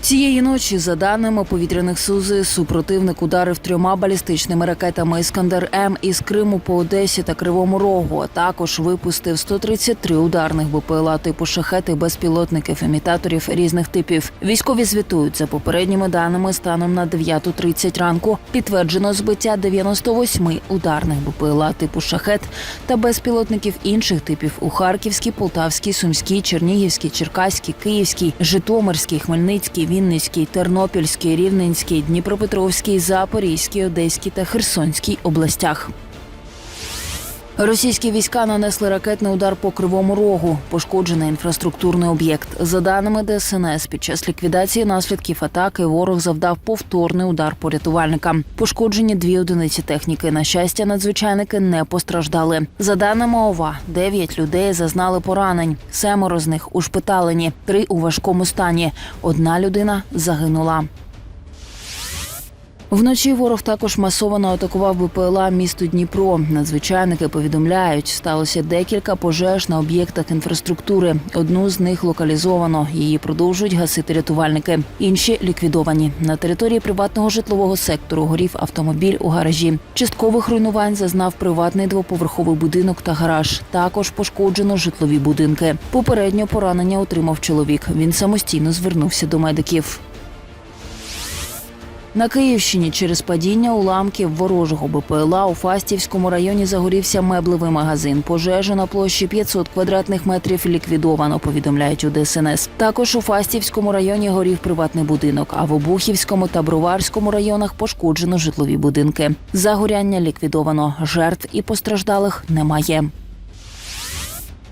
Цієї ночі, за даними повітряних сил ЗСУ, противник ударив трьома балістичними ракетами Іскандер М із Криму по Одесі та Кривому Рогу. А також випустив 133 ударних БПЛА типу шахети безпілотників імітаторів різних типів. Військові звітують за попередніми даними станом на 9.30 ранку. Підтверджено збиття 98 ударних БПЛА типу шахет та безпілотників інших типів у Харківській, Полтавській, Сумській, Чернігівській, Черкаській, Київській, Житомирській, Хмельницькій, Вінницькій, Тернопільській, Рівненській, Дніпропетровській, Запорізькій, Одеській та Херсонській областях. Російські війська нанесли ракетний удар по кривому рогу. Пошкоджений інфраструктурний об'єкт. За даними ДСНС, під час ліквідації наслідків атаки ворог завдав повторний удар по рятувальникам. Пошкоджені дві одиниці техніки. На щастя, надзвичайники не постраждали. За даними ОВА, дев'ять людей зазнали поранень. Семеро з них ушпиталені, три у важкому стані. Одна людина загинула. Вночі ворог також масово атакував БПЛА місто Дніпро. Надзвичайники повідомляють, сталося декілька пожеж на об'єктах інфраструктури. Одну з них локалізовано. Її продовжують гасити рятувальники. Інші ліквідовані. На території приватного житлового сектору горів автомобіль у гаражі. Часткових руйнувань зазнав приватний двоповерховий будинок та гараж. Також пошкоджено житлові будинки. Попередньо поранення отримав чоловік. Він самостійно звернувся до медиків. На Київщині через падіння уламків ворожого БПЛА у Фастівському районі загорівся меблевий магазин. Пожежу на площі 500 квадратних метрів ліквідовано, повідомляють у ДСНС. Також у Фастівському районі горів приватний будинок, а в Обухівському та Броварському районах пошкоджено житлові будинки. Загоряння ліквідовано. Жертв і постраждалих немає.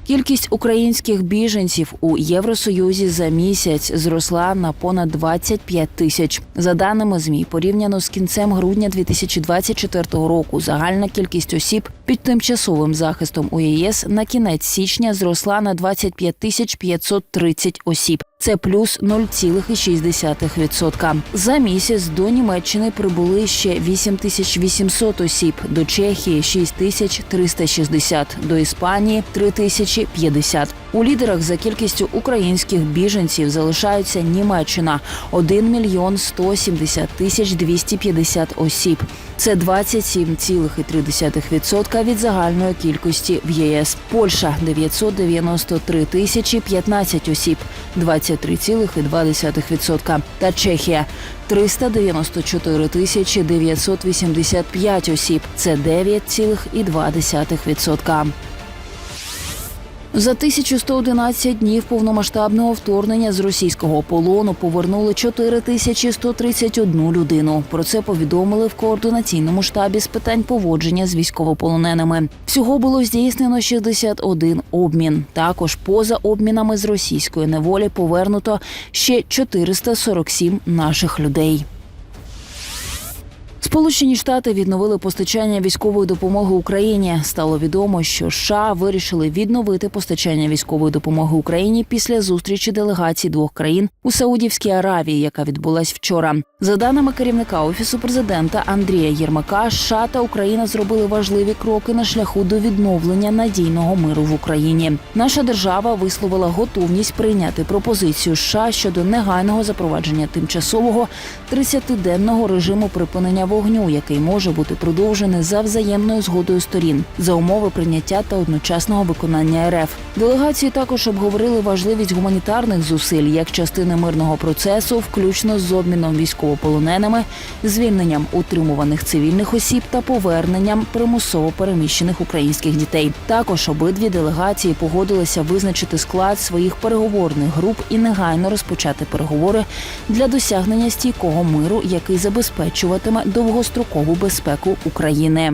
Кількість українських біженців у Євросоюзі за місяць зросла на понад 25 тисяч. За даними змі, порівняно з кінцем грудня 2024 року, загальна кількість осіб під тимчасовим захистом у ЄС на кінець січня зросла на 25 тисяч 530 осіб. Це плюс 0,6%. За місяць до Німеччини прибули ще 8800 осіб, до Чехії 6360, до Іспанії 3050. У лідерах за кількістю українських біженців залишаються Німеччина 1 мільйон 170 тисяч 250 осіб. Це 27,3% від загальної кількості в єС. Польща 993 тисячі 15 осіб, 23,2%. Та Чехія 394 тисячі 985 осіб. Це 9,2%. За 1111 днів повномасштабного вторгнення з російського полону повернули 4131 людину. Про це повідомили в координаційному штабі з питань поводження з військовополоненими. Всього було здійснено 61 обмін. Також поза обмінами з російської неволі повернуто ще 447 наших людей. Сполучені Штати відновили постачання військової допомоги Україні. Стало відомо, що США вирішили відновити постачання військової допомоги Україні після зустрічі делегацій двох країн у Саудівській Аравії, яка відбулась вчора. За даними керівника офісу президента Андрія Єрмака, США та Україна зробили важливі кроки на шляху до відновлення надійного миру в Україні. Наша держава висловила готовність прийняти пропозицію США щодо негайного запровадження тимчасового 30-денного режиму припинення вогню, який може бути продовжений за взаємною згодою сторін за умови прийняття та одночасного виконання РФ. Делегації також обговорили важливість гуманітарних зусиль як частини мирного процесу, включно з обміном військовополоненими, звільненням утримуваних цивільних осіб та поверненням примусово переміщених українських дітей. Також обидві делегації погодилися визначити склад своїх переговорних груп і негайно розпочати переговори для досягнення стійкого миру, який забезпечуватиме довгострокову безпеку України.